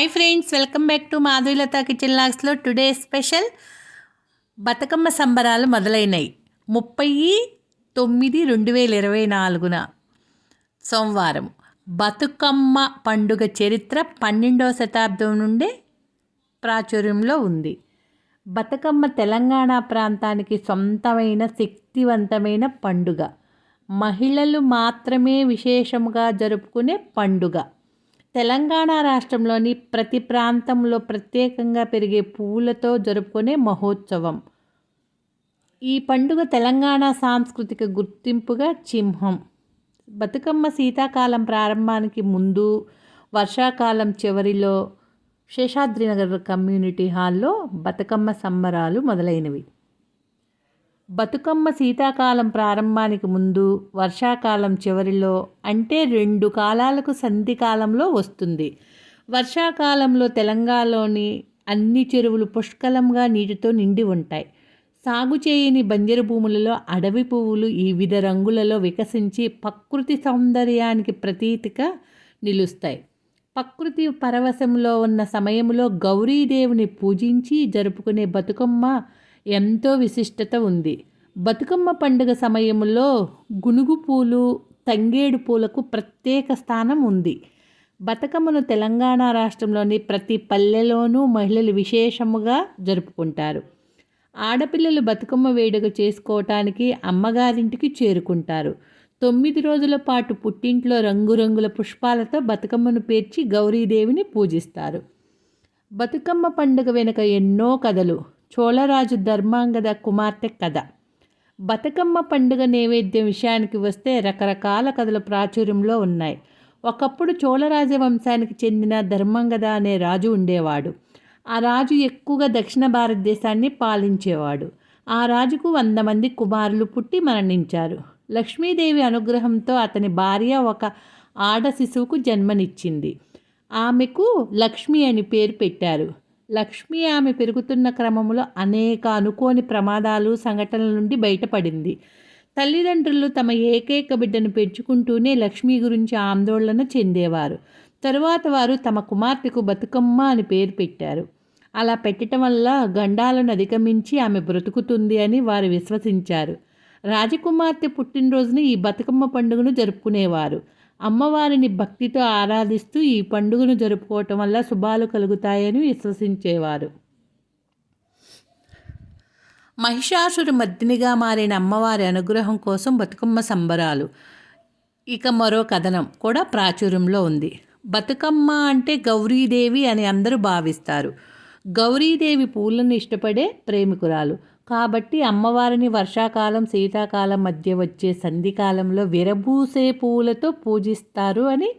Hi friends welcome back to Madhulatha kitchen లాగ్స్లో today special Bathukamma సంబరాలు మొదలైనాయి. ముప్పై తొమ్మిది రెండు వేల ఇరవై నాలుగున సోమవారం బతుకమ్మ పండుగ చరిత్ర పన్నెండవ శతాబ్దం నుండే ప్రాచుర్యంలో ఉంది. బతుకమ్మ తెలంగాణ ప్రాంతానికి సొంతమైన శక్తివంతమైన పండుగ. మహిళలు మాత్రమే విశేషంగా జరుపుకునే పండుగ. తెలంగాణ రాష్ట్రంలోని ప్రతి ప్రాంతంలో ప్రత్యేకంగా పెరిగే పువ్వులతో జరుపుకునే మహోత్సవం. ఈ పండుగ తెలంగాణ సాంస్కృతిక గుర్తింపుగా చిహ్నం బతుకమ్మ శీతాకాలం ప్రారంభానికి ముందు వర్షాకాలం చివరిలో శేషాద్రినగర్ కమ్యూనిటీ హాల్లో బతుకమ్మ సంబరాలు మొదలైనవి. బతుకమ్మ శీతాకాలం ప్రారంభానికి ముందు వర్షాకాలం చివరిలో అంటే రెండు కాలాలకు సంధి కాలంలో వస్తుంది. వర్షాకాలంలో తెలంగాణలోని అన్ని చెరువులు పుష్కలంగా నీటితో నిండి ఉంటాయి. సాగు చేయని బంజరు భూములలో అడవి పువ్వులు వివిధ రంగులలో వికసించి ప్రకృతి సౌందర్యానికి ప్రతీతిగా నిలుస్తాయి. ప్రకృతి పరవశంలో ఉన్న సమయంలో గౌరీదేవిని పూజించి జరుపుకునే బతుకమ్మ ఎంతో విశిష్టత ఉంది. బతుకమ్మ పండుగ సమయంలో గునుగు పూలు తంగేడు పూలకు ప్రత్యేక స్థానం ఉంది. బతుకమ్మను తెలంగాణ రాష్ట్రంలోని ప్రతి పల్లెలోనూ మహిళలు విశేషముగా జరుపుకుంటారు. ఆడపిల్లలు బతుకమ్మ వేడుక చేసుకోవటానికి అమ్మగారింటికి చేరుకుంటారు. తొమ్మిది రోజుల పాటు పుట్టింట్లో రంగురంగుల పుష్పాలతో బతుకమ్మను పేర్చి గౌరీదేవిని పూజిస్తారు. బతుకమ్మ పండుగ వెనుక ఎన్నో కథలు. చోళరాజు ధర్మాంగద కుమార్తె కథ. బతుకమ్మ పండుగ నైవేద్యం విషయానికి వస్తే రకరకాల కథలు ప్రాచుర్యంలో ఉన్నాయి. ఒకప్పుడు చోళరాజ వంశానికి చెందిన ధర్మంగద అనే రాజు ఉండేవాడు. ఆ రాజు ఎక్కువగా దక్షిణ భారతదేశాన్ని పాలించేవాడు. ఆ రాజుకు వంద మంది కుమారులు పుట్టి మరణించారు. లక్ష్మీదేవి అనుగ్రహంతో అతని భార్య ఒక ఆడ శిశువుకు జన్మనిచ్చింది. ఆమెకు లక్ష్మి అని పేరు పెట్టారు. లక్ష్మి ఆమె పెరుగుతున్న క్రమంలో అనేక అనుకోని ప్రమాదాలు సంఘటనల నుండి బయటపడింది. తల్లిదండ్రులు తమ ఏకైక బిడ్డను పెంచుకుంటూనే లక్ష్మి గురించి ఆందోళన చెందేవారు. తరువాత వారు తమ కుమార్తెకు బతుకమ్మ అని పేరు పెట్టారు. అలా పెట్టడం వల్ల గండాలను అధిగమించి ఆమె బ్రతుకుతుంది అని వారు విశ్వసించారు. రాజకుమార్తె పుట్టినరోజున ఈ బతుకమ్మ పండుగను జరుపుకునేవారు. అమ్మవారిని భక్తితో ఆరాధిస్తూ ఈ పండుగను జరుపుకోవటం వల్ల శుభాలు కలుగుతాయని విశ్వసించేవారు. మహిషాసురు మద్దినిగా మారిన అమ్మవారి అనుగ్రహం కోసం బతుకమ్మ సంబరాలు. ఇక మరో కథనం కూడా ప్రాచుర్యంలో ఉంది. బతుకమ్మ అంటే గౌరీదేవి అని అందరూ భావిస్తారు. గౌరీదేవి పూలను ఇష్టపడే ప్రేమికురాలు. కాబట్టి అమ్మవారిని వర్షాకాలం శీతాకాలం మధ్య వచ్చే సంధికాలంలో విరబూసే పువ్వులతో పూజిస్తారు అని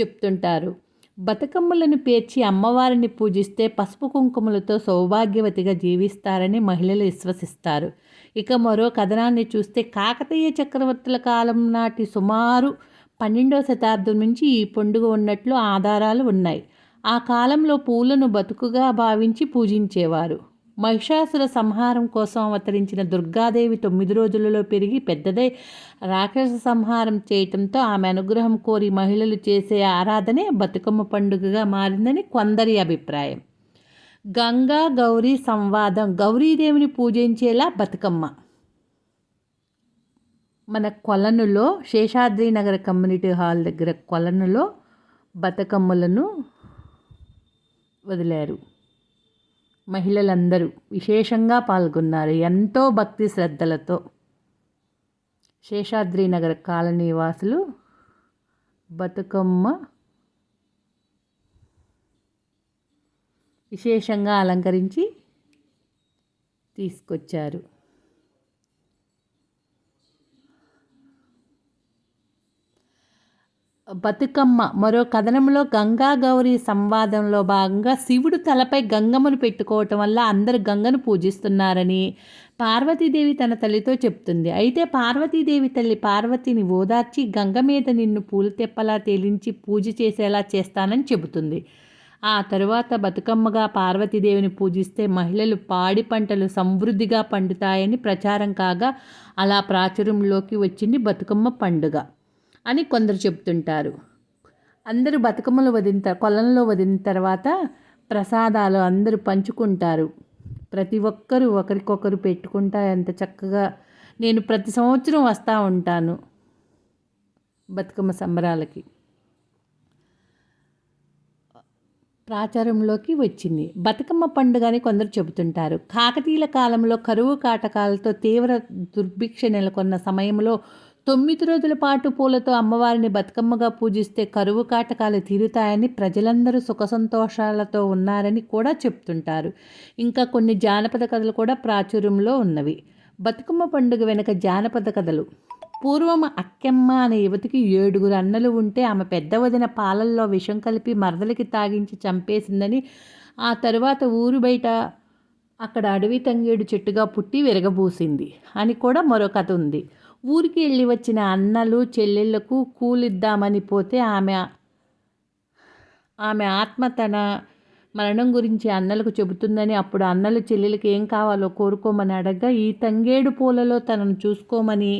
చెప్తుంటారు. బతుకమ్మలను పేర్చి అమ్మవారిని పూజిస్తే పసుపు కుంకుమలతో సౌభాగ్యవతిగా జీవిస్తారని మహిళలు విశ్వసిస్తారు. ఇక మరో కథనాన్ని చూస్తే కాకతీయ చక్రవర్తుల కాలం నాటి సుమారు పన్నెండవ శతాబ్దం నుంచి ఈ పండుగ ఉన్నట్లు ఆధారాలు ఉన్నాయి. ఆ కాలంలో పూలను బతుకుగా భావించి పూజించేవారు. మహిషాసుర సంహారం కోసం అవతరించిన దుర్గాదేవి తొమ్మిది రోజులలో పెరిగి పెద్దదై రాక్షస సంహారం చేయటంతో ఆమె అనుగ్రహం కోరి మహిళలు చేసే ఆరాధనే బతుకమ్మ పండుగగా మారిందని కొందరి అభిప్రాయం. గంగా గౌరీ సంవాదం గౌరీదేవిని పూజించేలా బతుకమ్మ. మన కొలనులో శేషాద్రి నగర కమ్యూనిటీ హాల్ దగ్గర కొలనులో బతుకమ్మలను వదిలారు. మహిళలందరూ విశేషంగా పాల్గొన్నారు ఎంతో భక్తి శ్రద్ధలతో. శేషాద్రి నగర కాలనీ వాసులు బతుకమ్మ విశేషంగా అలంకరించి తీసుకొచ్చారు. బతుకమ్మ మరో కథనంలో గంగా గౌరీ సంవాదంలో భాగంగా శివుడు తలపై గంగమ్మను పెట్టుకోవటం వల్ల అందరు గంగను పూజిస్తున్నారని పార్వతీదేవి తన తల్లితో చెప్తుంది. అయితే పార్వతీదేవి తల్లి పార్వతిని ఓదార్చి గంగ మీద నిన్ను పూలు తెప్పలా తేలించి పూజ చేసేలా చేస్తానని చెబుతుంది. ఆ తరువాత బతుకమ్మగా పార్వతీదేవిని పూజిస్తే మహిళలు పాడి పంటలు సమృద్ధిగా పండుతాయని ప్రచారం కాగా అలా ప్రాచుర్యంలోకి వచ్చింది బతుకమ్మ పండుగ. అని కొందరు చెప్తుంటారు. అందరూ బతుకమ్మలు వదిన కొలంలో వదిన తర్వాత ప్రసాదాలు అందరూ పంచుకుంటారు. ప్రతి ఒక్కరూ ఒకరికొకరు పెట్టుకుంటా ఎంత చక్కగా నేను ప్రతి సంవత్సరం వస్తూ ఉంటాను బతుకమ్మ సంబరాలకి. ప్రాచారంలోకి వచ్చింది. బతుకమ్మ పండుగ అని కొందరు చెబుతుంటారు. కాకతీయుల కాలంలో కరువు కాటకాలతో తీవ్ర దుర్భిక్ష నెలకొన్న సమయంలో తొమ్మిది రోజుల పాటు పూలతో అమ్మవారిని బతుకమ్మగా పూజిస్తే కరువు కాటకాలు తీరుతాయని ప్రజలందరూ సుఖ సంతోషాలతో ఉన్నారని కూడా చెప్తుంటారు. ఇంకా కొన్ని జానపద కథలు కూడా ప్రాచుర్యంలో ఉన్నవి. బతుకమ్మ పండుగ వెనుక జానపద కథలు. పూర్వం అక్కెమ్మ అనే యువతికి ఏడుగురు అన్నలు ఉంటే ఆమె పెద్ద వదిన పాలల్లో విషం కలిపి మరదలకి తాగించి చంపేసిందని ఆ తరువాత ఊరు బయట అక్కడ అడవి తంగేడు చెట్టుగా పుట్టి విరగబూసింది అని కూడా మరో కథ ఉంది. ఊరికి వెళ్ళి వచ్చిన అన్నలు చెల్లెళ్ళకు కూలిద్దామని పోతే ఆమె ఆమె ఆత్మ తన మరణం గురించి అన్నలకు చెబుతుందని అప్పుడు అన్నలు చెల్లెలకి ఏం కావాలో కోరుకోమని అడగగా ఈ తంగేడు పూలలో తనను చూసుకోమని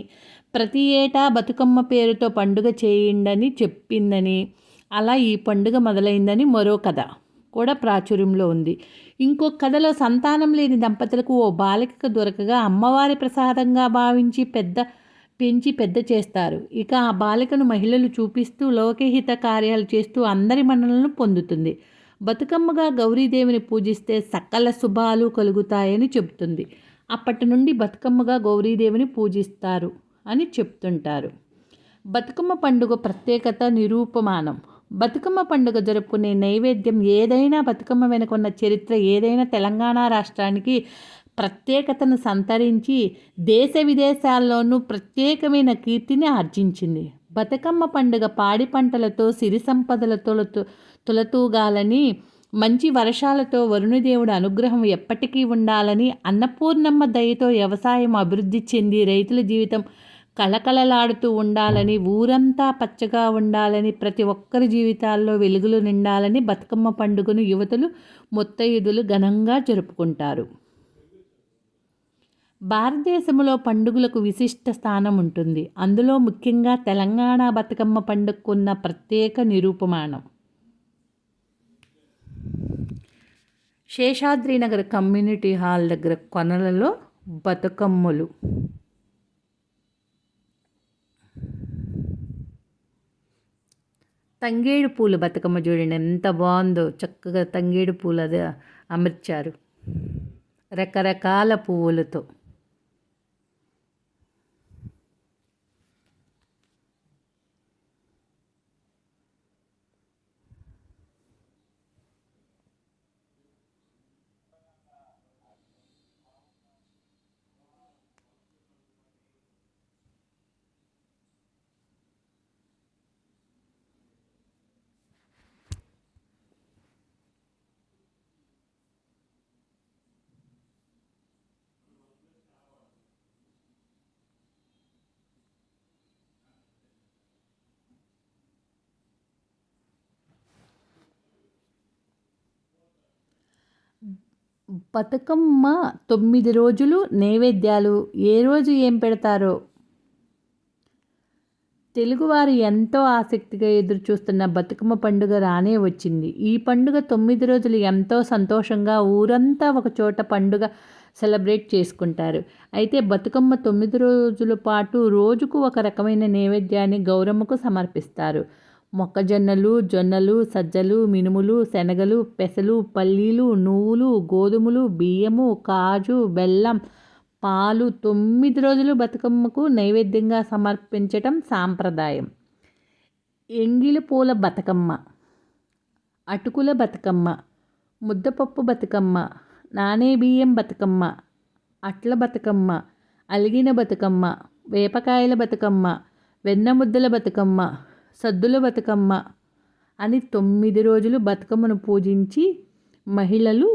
ప్రతి ఏటా బతుకమ్మ పేరుతో పండుగ చేయండని చెప్పిందని అలా ఈ పండుగ మొదలైందని మరో కథ కూడా ప్రాచుర్యంలో ఉంది. ఇంకో కథలో సంతానం లేని దంపతులకు ఓ బాలికకు దొరకగా అమ్మవారి ప్రసాదంగా భావించి పెద్ద పెంచి పెద్ద చేస్తారు. ఇక ఆ బాలికను మహిళలు చూపిస్తూ లోకహిత కార్యాలు చేస్తూ అందరి మన్నలను పొందుతుంది. బతుకమ్మగా గౌరీదేవిని పూజిస్తే సకల శుభాలు కలుగుతాయని చెబుతుంది. అప్పటి నుండి బతుకమ్మగా గౌరీదేవిని పూజిస్తారు అని చెప్తుంటారు. బతుకమ్మ పండుగ ప్రత్యేకత నిరూపమానం. బతుకమ్మ పండుగ జరుపుకునే నైవేద్యం ఏదైనా బతుకమ్మ వెనుకున్న చరిత్ర ఏదైనా తెలంగాణ రాష్ట్రానికి ప్రత్యేకతను సంతరించి దేశ విదేశాల్లోనూ ప్రత్యేకమైన కీర్తిని ఆర్జించింది. బతుకమ్మ పండుగ పాడి పంటలతో సిరి సంపదలతో తులతూగాలని మంచి వర్షాలతో వరుణదేవుడు అనుగ్రహం ఎప్పటికీ ఉండాలని అన్నపూర్ణమ్మ దయతో వ్యవసాయం అభివృద్ధి చెంది రైతుల జీవితం కళకళలాడుతూ ఉండాలని ఊరంతా పచ్చగా ఉండాలని ప్రతి ఒక్కరి జీవితాల్లో వెలుగులు నిండాలని బతుకమ్మ పండుగను యువతలు ముత్తయిదులు ఘనంగా జరుపుకుంటారు. భారతదేశంలో పండుగలకు విశిష్ట స్థానం ఉంటుంది. అందులో ముఖ్యంగా తెలంగాణ బతుకమ్మ పండుగకున్న ప్రత్యేక నిరూపమానం. శేషాద్రినగర్ కమ్యూనిటీ హాల్ దగ్గర కొనలలో బతుకమ్మలు. తంగేడు పూలు బతుకమ్మ చూడండి ఎంత బాగుందో. చక్కగా తంగేడు పూలు అది అమర్చారు. రకరకాల పువ్వులతో. బతుకమ్మ తొమ్మిది రోజులు నైవేద్యాలు. ఏ రోజు ఏం పెడతారో? తెలుగువారు ఎంతో ఆసక్తిగా ఎదురుచూస్తున్న బతుకమ్మ పండుగ రానే వచ్చింది. ఈ పండుగ తొమ్మిది రోజులు ఎంతో సంతోషంగా ఊరంతా ఒక చోట పండుగ సెలబ్రేట్ చేసుకుంటారు. అయితే బతుకమ్మ తొమ్మిది రోజుల పాటు రోజుకు ఒక రకమైన నైవేద్యాన్ని గౌరమ్మకు సమర్పిస్తారు. మొక్కజొన్నలు జొన్నలు సజ్జలు మినుములు శనగలు పెసలు పల్లీలు నువ్వులు గోధుమలు బియ్యము కాజు బెల్లం పాలు తొమ్మిది రోజులు బతుకమ్మకు నైవేద్యంగా సమర్పించటం సాంప్రదాయం. ఎంగిలి పూల బతుకమ్మ అటుకుల బతుకమ్మ ముద్దపప్పు బతుకమ్మ నానే బియ్యం బతుకమ్మ అట్ల బతుకమ్మ అలిగిన బతుకమ్మ వేపకాయల బతుకమ్మ వెన్న ముద్దల బతుకమ్మ సద్దుల బతుకమ్మ అని తొమ్మిది రోజులు బతుకమ్మను పూజించి మహిళలు